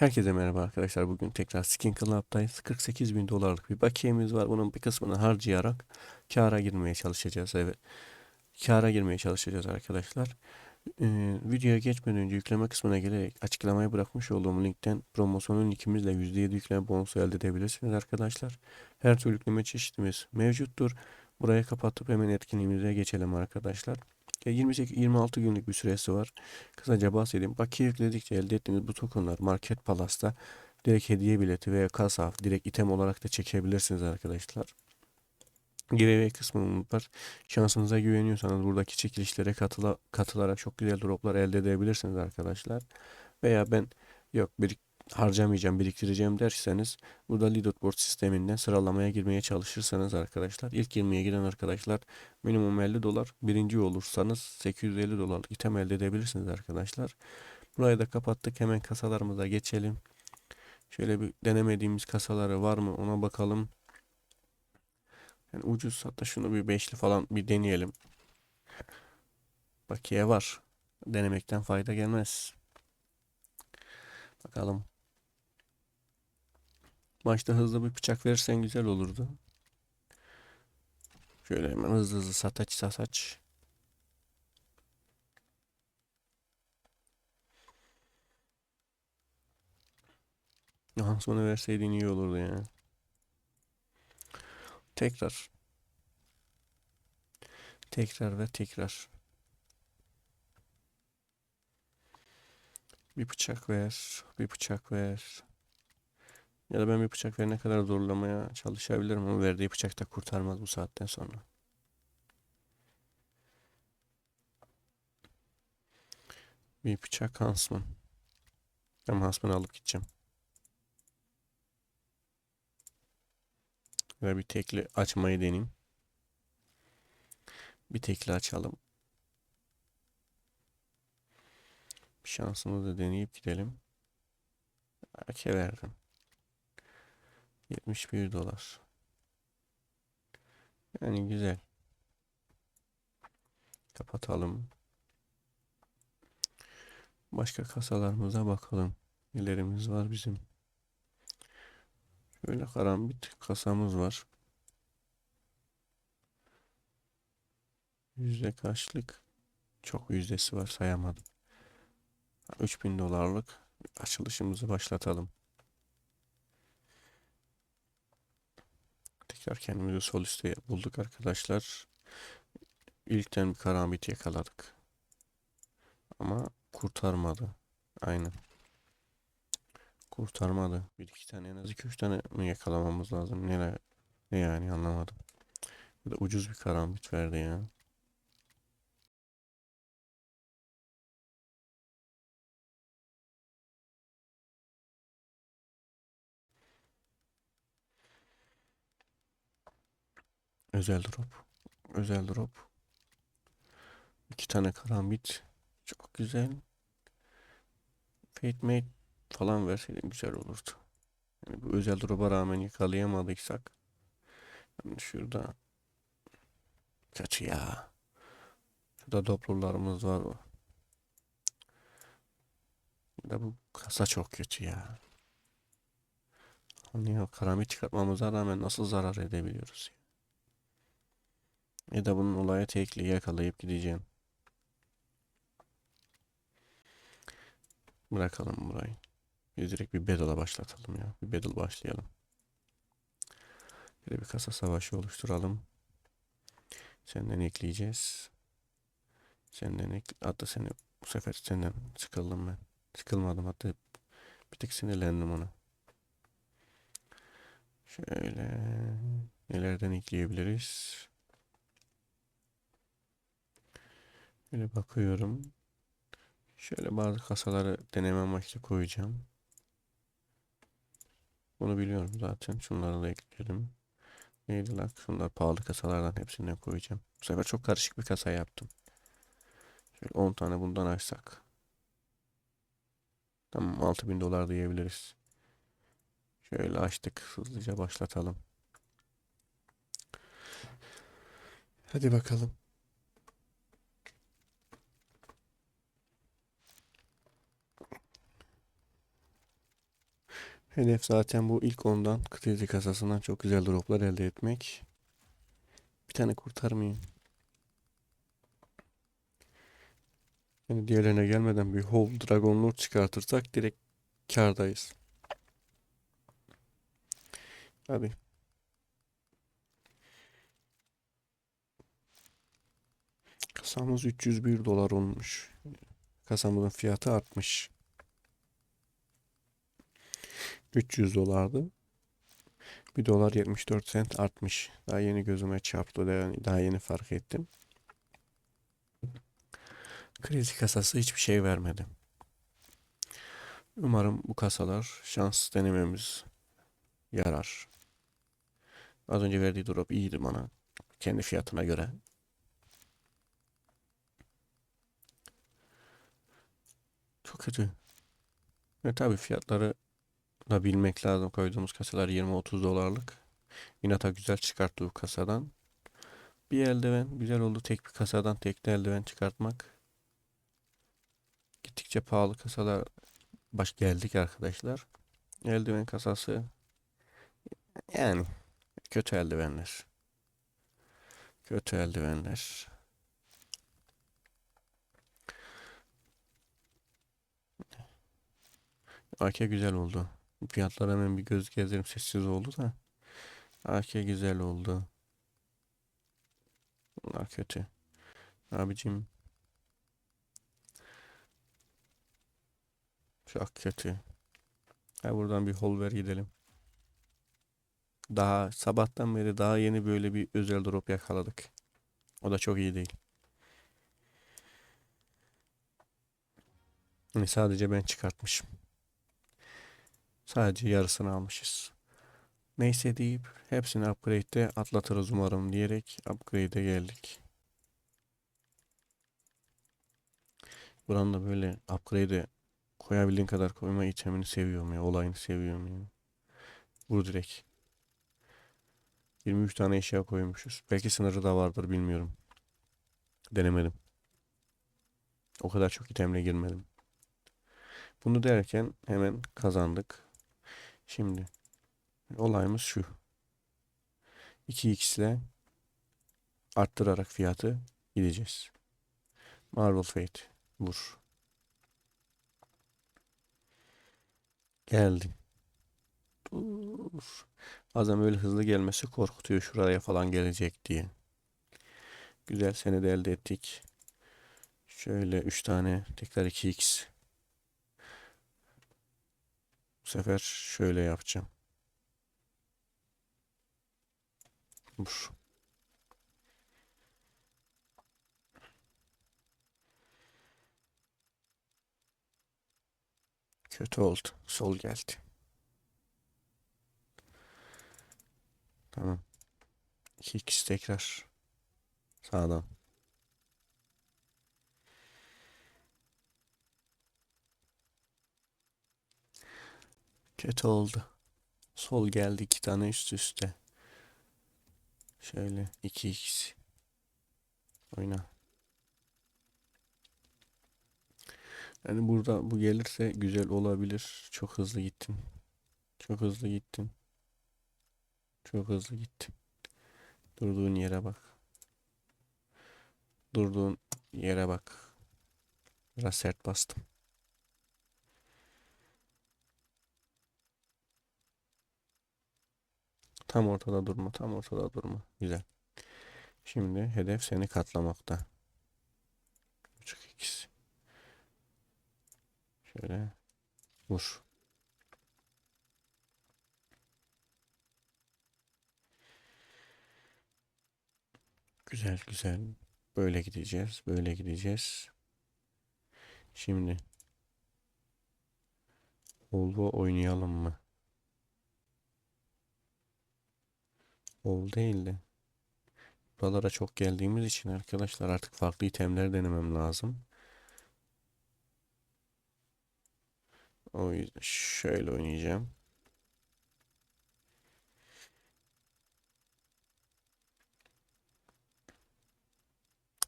Herkese merhaba arkadaşlar. Bugün tekrar Skin Club'dayız. 48 bin dolarlık bir bakiyemiz var. Bunun bir kısmını harcayarak kâra girmeye çalışacağız. Evet. Kâra girmeye çalışacağız arkadaşlar. Ee, videoya geçmeden önce yükleme kısmına gelerek açıklamaya bırakmış olduğum linkten promosyonun linkimizle %7 yükleme bonusu elde edebilirsiniz arkadaşlar. Her türlü yükleme çeşitimiz mevcuttur. Burayı kapatıp hemen etkinliğimize geçelim arkadaşlar. 28-26 günlük bir süresi var. Kısaca bahsedeyim. Bakiye yükledikçe elde ettiğiniz bu tokenlar Market Palas'ta direkt hediye bileti veya kasa, direkt item olarak da çekebilirsiniz arkadaşlar. Giveaway kısmı var. Şansınıza güveniyorsanız buradaki çekilişlere katıla, katılarak çok güzel droplar elde edebilirsiniz arkadaşlar. Veya ben yok birik harcamayacağım, biriktireceğim derseniz burada leaderboard sisteminden sıralamaya girmeye çalışırsanız arkadaşlar ilk 20'ye giren arkadaşlar minimum 50 dolar, birinci olursanız 850 dolarlık item elde edebilirsiniz arkadaşlar. Burayı da kapattık. Hemen kasalarımıza geçelim. Şöyle bir denemediğimiz kasaları var mı ona bakalım. Yani ucuz hatta şunu bir beşli falan bir deneyelim. Bakiye var. Denemekten fayda gelmez. Bakalım. Başta hızlı bir bıçak verirsen güzel olurdu. Şöyle hemen hızlı hızlı sataç sataç. Hansman'ı verseydin iyi olurdu ya. Tekrar. Tekrar ve tekrar. Bir bıçak ver. Bir bıçak ver. Ya da ben bir bıçak verene kadar zorlamaya çalışabilirim ama verdiği bıçak da kurtarmaz bu saatten sonra. Bir bıçak Hansman. Ben Hansman'ı alıp gideceğim. Ve bir tekli açmayı deneyeyim. Bir tekli açalım. Bir şansımızı deneyip gidelim. Ake verdim. 71 dolar. Yani güzel. Kapatalım. Başka kasalarımıza bakalım. Nelerimiz var bizim. Şöyle karambit kasamız var. Yüzde kaçlık? Çok yüzdesi var sayamadım. 3000 dolarlık açılışımızı başlatalım. Tekrar kendimizi sol üstte bulduk arkadaşlar. İlkten bir karambit yakaladık. Ama kurtarmadı. Aynen. Kurtarmadı. Bir iki tane en az iki üç tane mi yakalamamız lazım? Ne, ne yani anlamadım. Bu da ucuz bir karambit verdi ya. Özel drop. Özel drop. İki tane karambit. Çok güzel. Fate Mate falan verseydin güzel olurdu. Yani bu özel drop'a rağmen yakalayamadıksak. Yani şurada kötü ya. Şurada doplularımız var. de bu kasa çok kötü ya. Ya karambit çıkartmamıza rağmen nasıl zarar edebiliyoruz ya. Ya da bunun olaya tekli yakalayıp gideceğim. Bırakalım burayı. Biz direkt bir battle'a başlatalım ya. Bir battle başlayalım. Böyle bir kasa savaşı oluşturalım. Senden ekleyeceğiz. Senden ekle... Hatta seni bu sefer senden sıkıldım ben. Sıkılmadım hatta bir tek sinirlendim ona. Şöyle nelerden ekleyebiliriz? Şöyle bakıyorum. Şöyle bazı kasaları deneme amaçlı koyacağım. Bunu biliyorum zaten. Şunları da ekleyelim. Neydi lan? Şunlar pahalı kasalardan hepsini koyacağım. Bu sefer çok karışık bir kasa yaptım. Şöyle 10 tane bundan açsak. Tamam 6000 dolar diyebiliriz. Şöyle açtık. Hızlıca başlatalım. Hadi bakalım. Hedef zaten bu ilk ondan kredi kasasından çok güzel droplar elde etmek. Bir tane kurtarmayayım. Yani diğerlerine gelmeden bir Whole Dragon Lord çıkartırsak direkt kârdayız. Hadi. Kasamız 301 dolar olmuş. Kasamızın fiyatı artmış. 300 dolardı. 1 dolar 74 sent artmış. Daha yeni gözüme çarptı. Daha, yeni fark ettim. Kredi kasası hiçbir şey vermedi. Umarım bu kasalar şans denememiz yarar. Az önce verdiği drop iyiydi bana. Kendi fiyatına göre. Çok kötü. Ve tabii fiyatları da bilmek lazım. Koyduğumuz kasalar 20-30 dolarlık. Inata güzel çıkarttı bu kasadan. Bir eldiven güzel oldu. Tek bir kasadan tek de eldiven çıkartmak. Gittikçe pahalı kasalar baş geldik arkadaşlar. Eldiven kasası yani kötü eldivenler. Kötü eldivenler. AK güzel oldu. Fiyatlar hemen bir göz gezdirim sessiz oldu da. AK güzel oldu. Bunlar kötü. Abicim. Çok kötü. Ha buradan bir hol ver gidelim. Daha sabahtan beri daha yeni böyle bir özel drop yakaladık. O da çok iyi değil. Yani sadece ben çıkartmışım. Sadece yarısını almışız. Neyse deyip hepsini upgrade'de atlatırız umarım diyerek upgrade'e geldik. Buranın da böyle upgrade'e koyabildiğin kadar koyma itemini seviyorum ya. Olayını seviyorum yani. Vur direkt. 23 tane eşya koymuşuz. Belki sınırı da vardır bilmiyorum. Denemedim. O kadar çok itemle girmedim. Bunu derken hemen kazandık. Şimdi olayımız şu. 2x ile arttırarak fiyatı gideceğiz. Marvel Fate vur. Geldi. Dur. Bazen böyle hızlı gelmesi korkutuyor şuraya falan gelecek diye. Güzel seni de elde ettik. Şöyle 3 tane tekrar 2x. Bu sefer şöyle yapacağım. Vur. Kötü oldu. Sol geldi. Tamam. 2x tekrar. Sağdan. Kötü oldu. Sol geldi iki tane üst üste. Şöyle 2x. Oyna. Yani burada bu gelirse güzel olabilir. Çok hızlı gittin. Çok hızlı gittin. Çok hızlı gittin. Durduğun yere bak. Durduğun yere bak. Biraz sert bastım. Tam ortada durma, tam ortada durma. Güzel. Şimdi hedef seni katlamakta. Buçuk ikisi. Şöyle vur. Güzel güzel. Böyle gideceğiz. Böyle gideceğiz. Şimdi Volvo oynayalım mı? Vol değil de. Buralara çok geldiğimiz için arkadaşlar artık farklı itemler denemem lazım. O yüzden şöyle oynayacağım.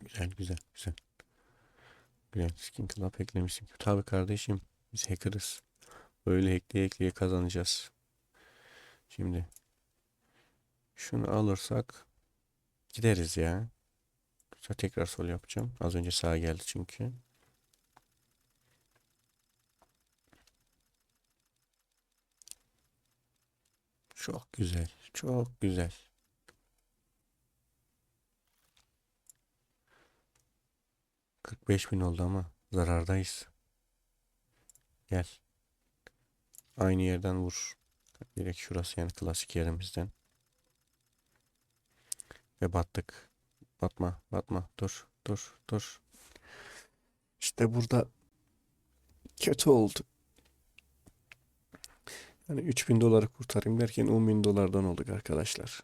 Güzel güzel güzel. Güzel skin club eklemişsin. Tabii kardeşim biz hackerız. Böyle ekleye ekleye kazanacağız. Şimdi şunu alırsak gideriz ya. Sonra tekrar sol yapacağım. Az önce sağa geldi çünkü. Çok güzel. Çok güzel. Kırk beş bin oldu ama zarardayız. Gel. Aynı yerden vur. Direkt şurası yani klasik yerimizden. Ve battık. Batma, batma. Dur, dur, dur. İşte burada kötü oldu. Yani 3000 doları kurtarayım derken 10 bin dolardan olduk arkadaşlar.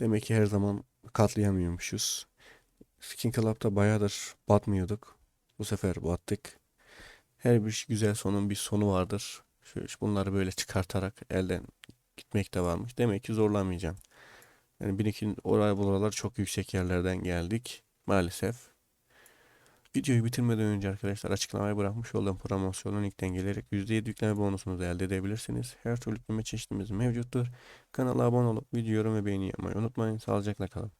Demek ki her zaman katlayamıyormuşuz. Skin Club'da bayağıdır batmıyorduk. Bu sefer battık. Her bir güzel sonun bir sonu vardır. Şu- bunları böyle çıkartarak elden gitmek de varmış. Demek ki zorlamayacağım. Yani birikin oraya buralar çok yüksek yerlerden geldik. Maalesef. Videoyu bitirmeden önce arkadaşlar açıklamaya bırakmış olduğum promosyonun linkten gelerek %7 yükleme bonusunuzu elde edebilirsiniz. Her türlü yükleme çeşitimiz mevcuttur. Kanala abone olup video yorum ve beğeni yapmayı unutmayın. Sağlıcakla kalın.